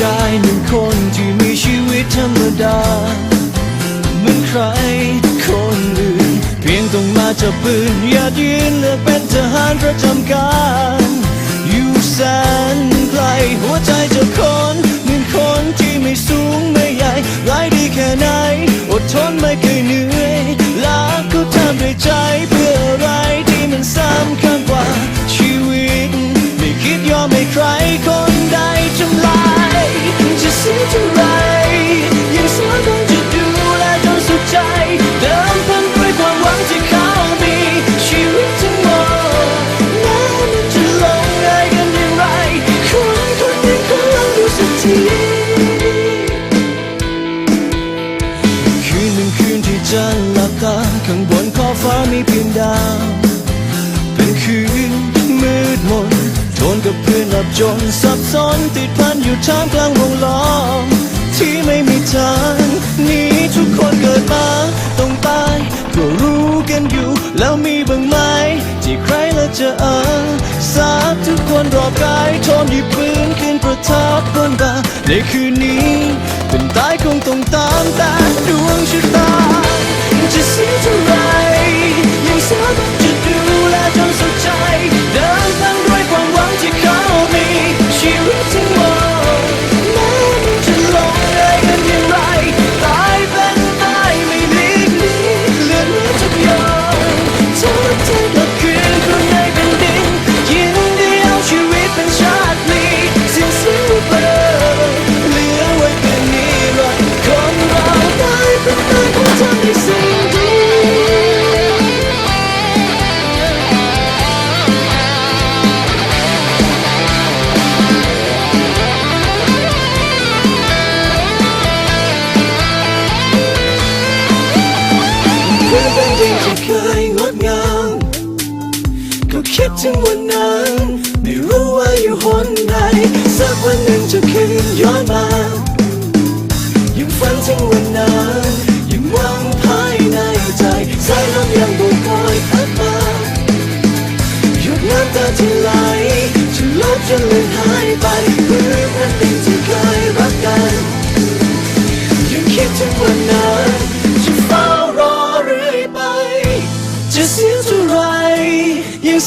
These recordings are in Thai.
ชายหนึ่งคนที่มีชีวิตธรรมดาเหมือนใครคนอื่น เพียงต้องมาจับปืนอยายืนเลือกเป็นทหารประจำการ อยู่แสนไกลหัวใจจะคนเหมือนคนที่ไม่สู้ จะหลับตาข้างบนขอบฟ้ามีเพียงดาว เป็นคืนมืดมนโทนกับเพื่อนหลับจนสับสนติดพันอยู่ท่ามกลางวงล้อมที่ไม่มีทางหนี้ทุกคนเกิดมาต้องตายก็รู้กันอยู่ แล้วมีบ้างไหมที่ใครละจะเออสาบทุกคนรอบกายโทนหยิบปืนขึ้นประทับบนบ่าในคืนนี้ เป็นตายคงต้องตามแต่ ถึงวันนั้น ไม่รู้ว่าอยู่หนไหนสักวันหนึ่งจะคืนย้อนมายังฝันถึงวันนั้นยังหวังภายในใจสายลมยังโบกคอยพัดมาหยุดน้ำตาที่ไหลจะลบจนลืมหายไป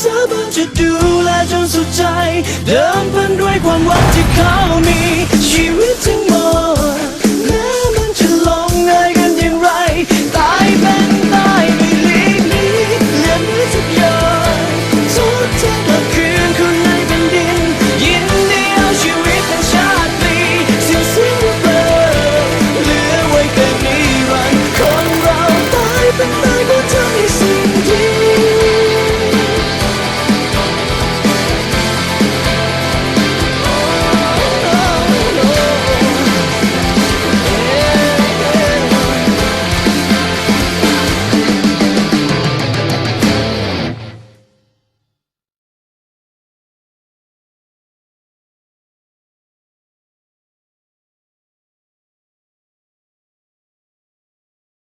สาบานจะดูแลจนสุดใจ เดิมพันด้วยความหวังที่เขามีชีวิต